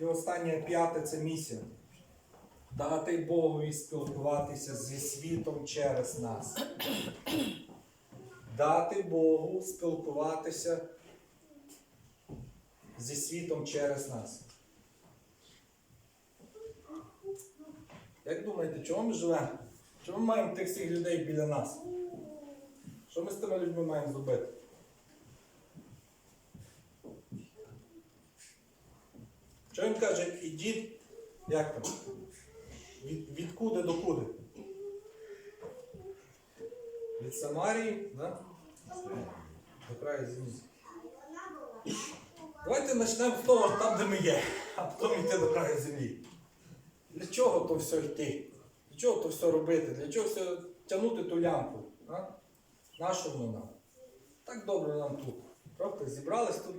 І останнє п'яте це місія. Дати Богові спілкуватися зі світом через нас. Дати Богу спілкуватися зі світом через нас. Як думаєте, чому ми живемо? Чому ми маємо тих всіх людей біля нас? Що ми з тими людьми маємо зробити? Що він каже, ідіть, як там? Від, від куди до куди? Від Самарії, да? до краю землі. Давайте почнемо з того, там, де ми є, а потім йти до краю землі. Для чого то все йти? Для чого то все робити? Для чого все тягнути ту лямку? А? Нащо воно нам? Так добре нам тут. Правда? Зібрались тут